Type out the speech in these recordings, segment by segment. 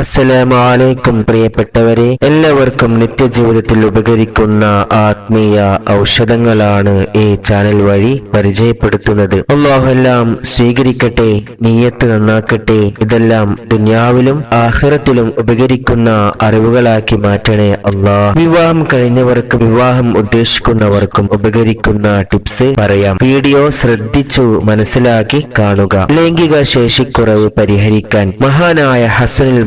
അസ്സലാമലൈക്കും പ്രിയപ്പെട്ടവരെ എല്ലാവർക്കും നിത്യജീവിതത്തിൽ ഉപകരിക്കുന്ന ആത്മീയ ഔഷധങ്ങളാണ് ഈ ചാനൽ വഴി പരിചയപ്പെടുത്തുന്നത്. അള്ളാഹെല്ലാം സ്വീകരിക്കട്ടെ നീയത്ത് നന്നാക്കട്ടെ ഇതെല്ലാം ദുന്യാവിലും ആഹ്റത്തിലും ഉപകരിക്കുന്ന അറിവുകളാക്കി മാറ്റണേ അള്ളാഹ്. വിവാഹം കഴിഞ്ഞവർക്ക് വിവാഹം ഉദ്ദേശിക്കുന്നവർക്കും ഉപകരിക്കുന്ന ടിപ്സ് പറയാം. വീഡിയോ ശ്രദ്ധിച്ചു മനസ്സിലാക്കി കാണുക. ലൈംഗിക ശേഷിക്കുറവ് പരിഹരിക്കാൻ മഹാനായ ഹസനിൽ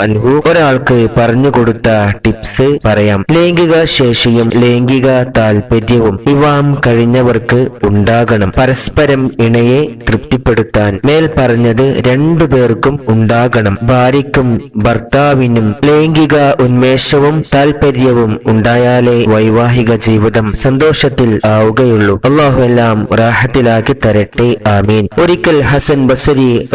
അൻഹു ഒരാൾക്ക് പറഞ്ഞു കൊടുത്ത ടിപ്സ് പറയാം. ലൈംഗിക ശേഷിയും ലൈംഗിക താല്പര്യവും വിവാഹം കഴിഞ്ഞവർക്ക് ഉണ്ടാകണം. പരസ്പരം ഇണയെ തൃപ്തിപ്പെടുത്താൻ മേൽ പറഞ്ഞത് രണ്ടു പേർക്കും ഉണ്ടാകണം. ഭാര്യയ്ക്കും ഭർത്താവിനും ലൈംഗിക ഉന്മേഷവും താല്പര്യവും ഉണ്ടായാലേ വൈവാഹിക ജീവിതം സന്തോഷത്തിൽ ആവുകയുള്ളൂ. അള്ളാഹു എല്ലാം റാഹത്തിലാക്കി തരട്ടെ. ആമീൻ. ഒരിക്കൽ ഹസൻ ബസരി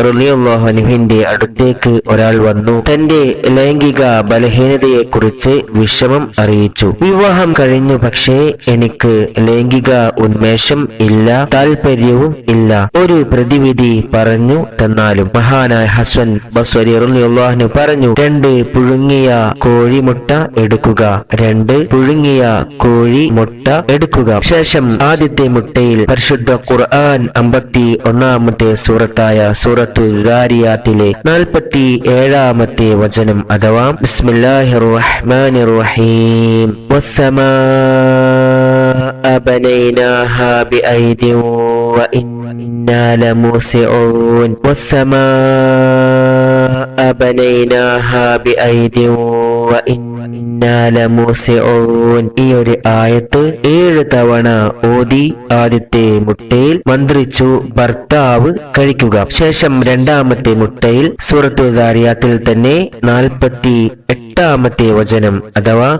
അൻഹുവിന്റെ അടുത്തേക്ക് ഒരാൾ വന്നു. തന്റെ ലൈംഗിക ബലഹീനതയെ കുറിച്ച് വിഷമം അറിയിച്ചു. വിവാഹം കഴിഞ്ഞു പക്ഷേ എനിക്ക് ലൈംഗിക ഉന്മേഷം ഇല്ല താല്പര്യവും ഇല്ല. ഒരു പ്രതിവിധി പറഞ്ഞു തന്നാലും. മഹാനായ ഹസൻ ബസ്വരിഹ്നു പറഞ്ഞു രണ്ട് പുഴുങ്ങിയ കോഴിമുട്ട എടുക്കുക. രണ്ട് പുഴുങ്ങിയ കോഴി മുട്ട എടുക്കുക. ശേഷം ആദ്യത്തെ മുട്ടയിൽ പരിശുദ്ധ ഖുർആൻ അമ്പത്തി ഒന്നാമത്തെ സൂറത്തായ സൂറത്തു ദാരിയാത്തിലെ നാൽപ്പത്തി ഏഴാമത്തെ വചനം അഥവാ ബിസ്മില്ലാഹിർ റഹ്മാനിർ റഹീം വസ്സമാഅ ബനൈനാഹാ ബിഐദിൻ وإنا لموسعون والسماء بنيناها بأيد وإنا لموسعون ഈ ഒരു ആയത്ത് ഏഴ് തവണ ഓതി ആദ്യത്തെ മുട്ടയിൽ മന്ത്രിച്ചു ഭർത്താവ് കഴിക്കുക. ശേഷം രണ്ടാമത്തെ മുട്ടയിൽ സൂറത്തു ദാരിയാത്തിൽ തന്നെ നാൽപ്പത്തി എട്ടാമത്തെ വചനം അഥവാ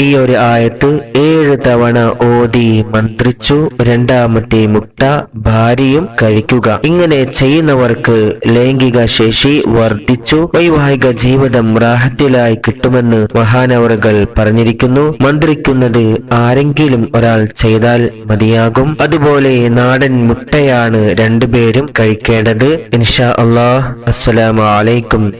ഈ ഒരു ആയത്ത് ഏഴ് തവണ ഓതി മന്ത്രിച്ചു. രണ്ടാമത്തെ മുട്ട ഭാര്യയും കഴിക്കുക. ഇങ്ങനെ ചെയ്യുന്നവർക്ക് ലൈംഗിക ശേഷി വർദ്ധിച്ചു. വൈവാഹിക ജീവിതം റാഹത്തിലായി കിട്ടുമെന്ന് മഹാനവറുകൾ പറഞ്ഞിരിക്കുന്നു. മന്ത്രിക്കുന്നത് ആരെങ്കിലും ഒരാൾ ചെയ്താൽ മതിയാകും. അതുപോലെ നാടൻ മുട്ടയാണ് രണ്ടുപേരും കഴിക്കേണ്ടത്. ഇൻഷാ അള്ളാഹ് അസ്സലാമു അലൈക്കും.